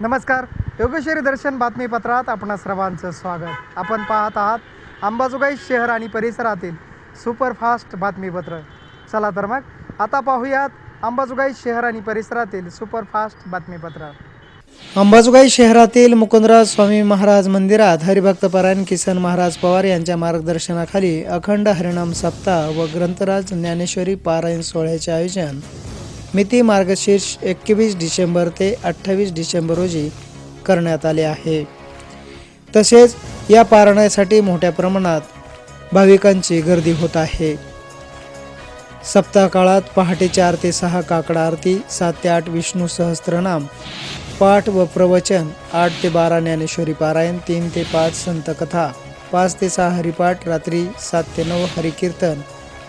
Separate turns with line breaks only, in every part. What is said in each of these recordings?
नमस्कार. योगेश्वरी दर्शन बातमीपत्रात आपणा सर्वांचं स्वागत. आपण पाहत आहात अंबाजोगाई शहर आणि परिसरातील सुपरफास्ट बातमीपत्र. चला तर मग आता पाहूयात अंबाजोगाई शहर आणि परिसरातील सुपरफास्ट बातमीपत्र. अंबाजोगाई शहरातील मुकुंदराज स्वामी महाराज मंदिरात हरिभक्तपरायण किसन महाराज पवार यांच्या मार्गदर्शनाखाली अखंड हरिणाम सप्ताह व ग्रंथराज ज्ञानेश्वरी पारायण सोहळ्याचे आयोजन मिती मार्गशीर्ष एकवीस डिसेंबर ते अठ्ठावीस डिसेंबर रोजी करण्यात आले आहे. तसेच या पारण्यासाठी मोठ्या प्रमाणात भाविकांची गर्दी होत आहे. सप्ताह काळात पहाटे चार ते सहा काकडा आरती सात ते आठ विष्णू सहस्त्रनाम पाठ व प्रवचन आठ ते बारा ज्ञानेश्वरी पारायण तीन ते पाच संतकथा पाच ते सहा हरिपाठ रात्री सात ते नऊ हरिकीर्तन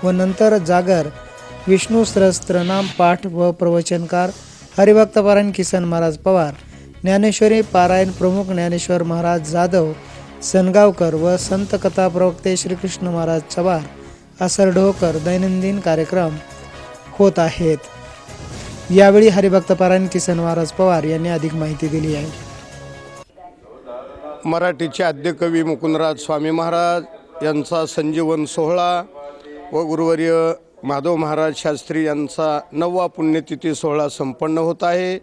व नंतर जागर विष्णू सहस्त्रनाम पाठ व प्रवचनकार हरिभक्तपारायण किसन महाराज पवार ज्ञानेश्वरी पारायण प्रमुख ज्ञानेश्वर महाराज जाधव सनगावकर व संत कथा प्रवक्ते श्रीकृष्ण महाराज चवार असरढोकर दैनंदिन कार्यक्रम होत आहेत. यावेळी हरिभक्तपारायण किसन महाराज पवार यांनी अधिक माहिती दिली आहे.
मराठीचे आद्यकवी मुकुंदराज स्वामी महाराज यांचा संजीवन सोहळा व गुरुवर्य माधव महाराज शास्त्री यांचा नववा पुण्यतिथी सोहळा संपन्न होत आहे.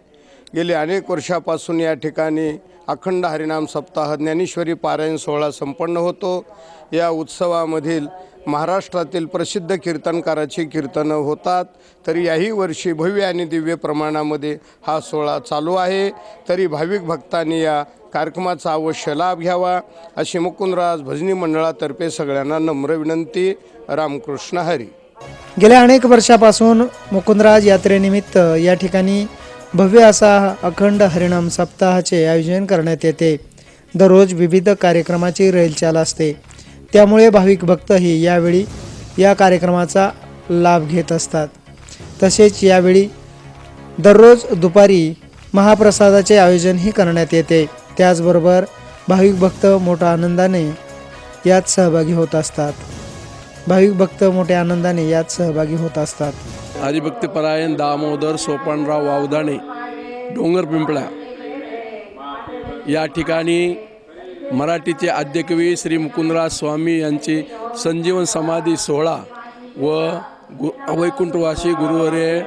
गेली अनेक वर्षापासून या ठिकाणी अखंड हरिनाम सप्ताह ज्ञानेश्वरी पारायण सोहळा संपन्न होतो. या उत्सवामधील महाराष्ट्रातील प्रसिद्ध कीर्तनकाराची कीर्तनं होतात. तरी याही वर्षी भव्य आणि दिव्य प्रमाणामध्ये हा सोहळा चालू आहे. तरी भाविक भक्तांनी या कार्यक्रमाचा अवश्य लाभ घ्यावा. अशी मुकुंदराज भजनी मंडळातर्फे सगळ्यांना नम्र विनंती. रामकृष्ण हरी.
गेल्या अनेक वर्षापासून मुकुंदराज यात्रेनिमित्त या ठिकाणी भव्य असा अखंड हरिणाम सप्ताहाचे आयोजन करण्यात येते. दररोज विविध कार्यक्रमाची रेलचाल असते. त्यामुळे भाविक भक्तही यावेळी या कार्यक्रमाचा लाभ घेत असतात. तसेच यावेळी दररोज दुपारी महाप्रसादाचे आयोजनही करण्यात येते. त्याचबरोबर भाविक भक्त मोठ्या आनंदाने यात सहभागी होत असतात. भाविक भक्त मोठ्या आनंदाने यात सहभागी होत असतात.
हरिभक्तीपरायण दामोदर सोपानराव वावदाणे डोंगर पिंपळा. या ठिकाणी मराठीचे आद्यकवी श्री मुकुंदराज स्वामी यांची संजीवन समाधी सोहळा व गु वैकुंठवासी गुरुवरे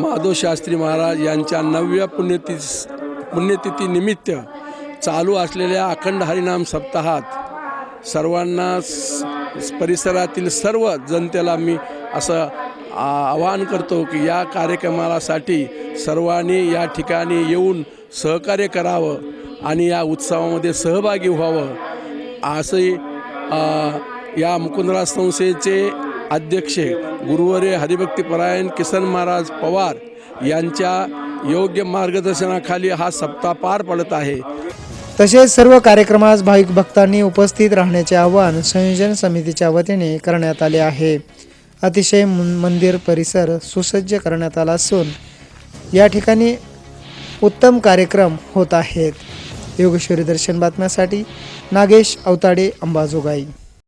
माधव शास्त्री महाराज यांच्या नवव्या पुण्यतिथी पुण्यतिथीनिमित्त चालू असलेल्या अखंड हरिनाम सप्ताहात सर्वांना स- परिसरातील सर्व जनतेला मी असं आवाहन करतो की या कार्यक्रमासाठी सर्वांनी या ठिकाणी येऊन सहकार्य करावं आणि या उत्सवामध्ये सहभागी व्हावं. असंही या मुकुंदराज संस्थेचे अध्यक्ष गुरुवरे हरिभक्तीपरायण किसन महाराज पवार यांच्या योग्य मार्गदर्शनाखाली हा सप्ताह पार पडत आहे.
तसेच सर्व कार्यक्रमास भाविक भक्तांनी उपस्थित राहण्याचे आवाहन संयोजन समितीच्या वतीने करण्यात आले आहे. अतिशय मंदिर परिसर सुसज्ज करण्यात आला असून या ठिकाणी उत्तम कार्यक्रम होत आहेत. योगेश्वरी दर्शन बातम्यासाठी नागेश अवताडे अंबाजोगाई.